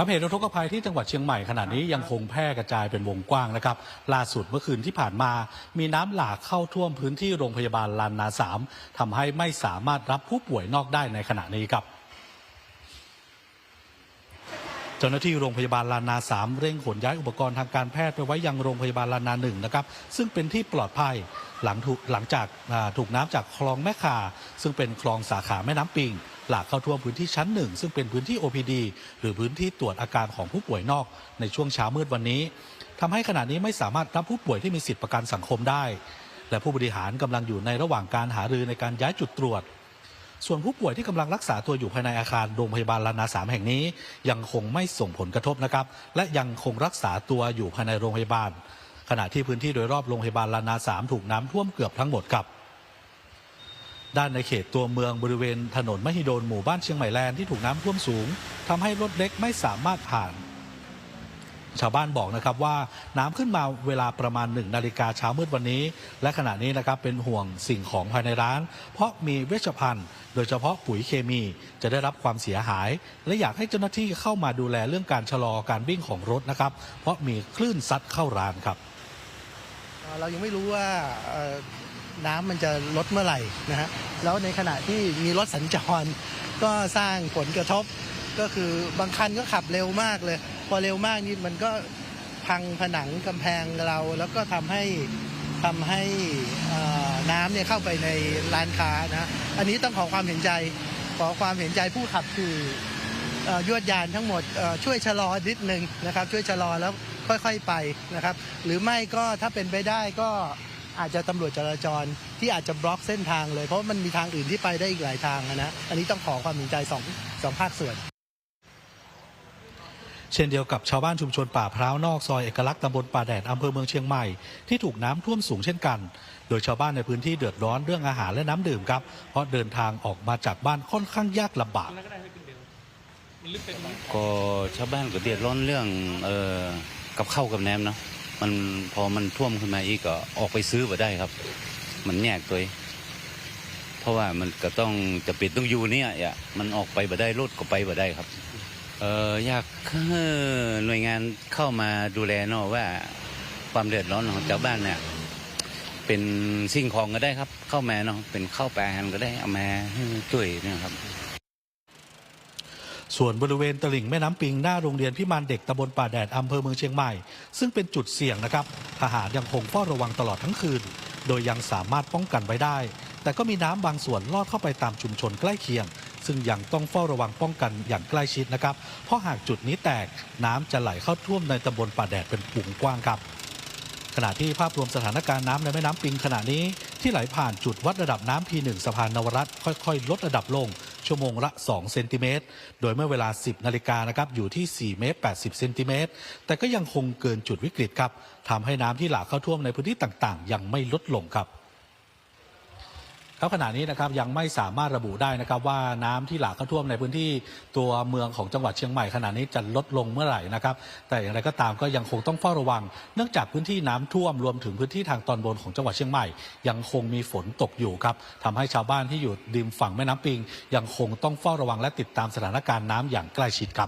ครับเหตุอุทกภัยที่จังหวัดเชียงใหม่ขณะนี้ยังคงแพร่กระจายเป็นวงกว้างนะครับ ล่าสุดเมื่อคืนที่ผ่านมา มีน้ำหลากเข้าท่วมพื้นที่โรงพยาบาลลานนาสามทำให้ไม่สามารถรับผู้ป่วยนอกได้ในขณะนี้ครับ เจ้าหน้าที่โรงพยาบาลลานาสามเร่งขนย้ายอุปกรณ์ทางการแพทย์ไปไว้ยังโรงพยาบาลลานาหนึ่งนะครับ ซึ่งเป็นที่ปลอดภัยหลังถูกหลังจากถูกน้ำจากคลองแม่คาซึ่งเป็นคลองสาขาแม่น้ำปิง หลากเข้าท่วมพื้นที่ชั้นหนึ่งซึ่งเป็นพื้นที่ OPD หรือพื้นที่ตรวจอาการของผู้ป่วยนอกในช่วงเช้ามืดวันนี้ทำให้ขณะนี้ไม่สามารถรับผู้ป่วยที่มีสิทธิประกันสังคมได้ และผู้บริหารกำลังอยู่ในระหว่างการหารือในการย้ายจุดตรวจ ส่วนผู้ป่วยที่กำลังรักษาตัวอยู่ภายในอาคารโรงพยาบาลลานาสามแห่งนี้ ยังคงไม่ส่งผลกระทบนะครับ และยังคงรักษาตัวอยู่ภายในโรงพยาบาล ขณะที่พื้นที่โดยรอบโรงพยาบาลลานาสามถูกน้ำท่วมเกือบทั้งหมดครับด้านในเขตตัวเมืองบริเวณถนนมหิดลหมู่บ้านเชียงใหม่แลนด์ที่ถูกน้ำท่วมสูงทำให้รถเล็กไม่สามารถผ่าน ชาวบ้านบอกนะครับว่าน้ำขึ้นมาเวลาประมาณหนึ่งนาฬิกาเช้ามืดวันนี้ และขณะนี้นะครับเป็นห่วงสิ่งของภายในร้าน เพราะมีเวชภัณฑ์ ดยเฉพาะปุ๋ยเคมีจะได้รับความเสียหาย และอยากให้เจ้าหน้าที่เข้ามาดูแลเรื่องการชะลอการวิ่งของรถนะครับ เพราะมีคลื่นซัดเข้าร้านครับ เรายังไม่รู้ว่าน้ำมันจะลดเมื่อไหร่นะฮะแล้วในขณะที่มีรถสัญจร ก็สร้างผลกระทบก็คือบางคันก็ขับเร็วมากเลย พอเร็วมากนี่มันก็พังผนังกำแพงเรา แล้วก็ทำให้ ทำให้น้ำเนี่ยเข้าไปในร้านค้านะอันนี้ต้องขอความเห็นใจขอความเห็นใจผู้ขับขี่เอ่อยวดยานทั้งหมดช่วยชะลอนิดนึงนะครับ ช่วยชะลอแล้วค่อยๆไปนะครับ หรือไม่ก็ถ้าเป็นไปได้ก็อาจจะตำรวจจราจรที่อาจจะบล็อกเส้นทางเลยเพราะมันมีทางอื่นที่ไปได้อีกหลายทางนะอันนี้ต้องขอความเห็นใจสองสองภาคส่วน เช่นเดียวกับชาวบ้านชุมชนป่าพร้าวนอกซอยเอกลักษณ์ตำบลป่าแดดอำเภอเมืองเชียงใหม่ที่ถูกน้ำท่วมสูงเช่นกัน โดยชาวบ้านในพื้นที่เดือดร้อนเรื่องอาหารและน้ำดื่มครับ เพราะเดินทางออกมาจากบ้านค่อนข้างยากลำบาก ก็ชาวบ้านก็เดือดร้อนเรื่องเออกับข้าวกับแหน้ำเนาะมันพอมันท่วมขึ้นมาอีกก็ออกไปซื้อมาได้ครับ มันแยกตัวเพราะว่ามันก็ต้องจะปิดต้องอยู่เนี่ยมันออกไปบ่ได้รถก็ไปบ่ได้ครับ เอออยากให้หน่วยงานเข้ามาดูแลเนาะว่าความเดือดร้อนของชาวบ้านเนี่ยเป็นสิ่งของก็ได้ครับ เข้ามาเนาะเป็นข้าวปลาอาหารก็ได้เอามาให้ช่วยเนะครับส่วนบริเวณตลิ่งแม่น้ำปิงหน้าโรงเรียนพิมานเด็กตำบลป่าแดดอำเภอเมืองเชียงใหม่ ซึ่งเป็นจุดเสี่ยงนะครับ ทหารยังคงเฝ้าระวังตลอดทั้งคืน โดยยังสามารถป้องกันไว้ได้ แต่ก็มีน้ำบางส่วนลอดเข้าไปตามชุมชนใกล้เคียง ซึ่งยังต้องเฝ้าระวังป้องกันอย่างใกล้ชิดนะครับ เพราะหากจุดนี้แตกน้ำจะไหลเข้าท่วมในตำบลป่าแดดเป็นปุ่งกว้างครับขณะที่ภาพรวมสถานการณ์น้ำในแม่น้ำปิงขณะนี้ที่ไหลผ่านจุดวัดระดับน้ำ P1 สะพานนวรัตค่อยๆ ลดระดับลง ชั่วโมงละ 2 เซนติเมตร โดยเมื่อเวลา 10 นาฬิกานะครับอยู่ที่ 4 เมตร 80 เซนติเมตร แต่ก็ยังคงเกินจุดวิกฤตครับทำให้น้ำที่หลากเข้าท่วมในพื้นที่ต่างๆ ยังไม่ลดลงครับ ครับขณะนี้นะครับยังไม่สามารถระบุได้นะครับว่าน้ำที่หลากเข้าท่วมในพื้นที่ตัวเมืองของจังหวัดเชียงใหม่ขณะนี้จะลดลงเมื่อไหร่นะครับ แต่อย่างไรก็ตามก็ยังคงต้องเฝ้าระวัง เนื่องจากพื้นที่น้ำท่วมรวมถึงพื้นที่ทางตอนบนของจังหวัดเชียงใหม่ ยังคงมีฝนตกอยู่ครับทำให้ชาวบ้านที่อยู่ริมฝั่งแม่น้ำปิง ยังคงต้องเฝ้าระวังและติดตามสถานการณ์น้ำอย่างใกล้ชิดครับ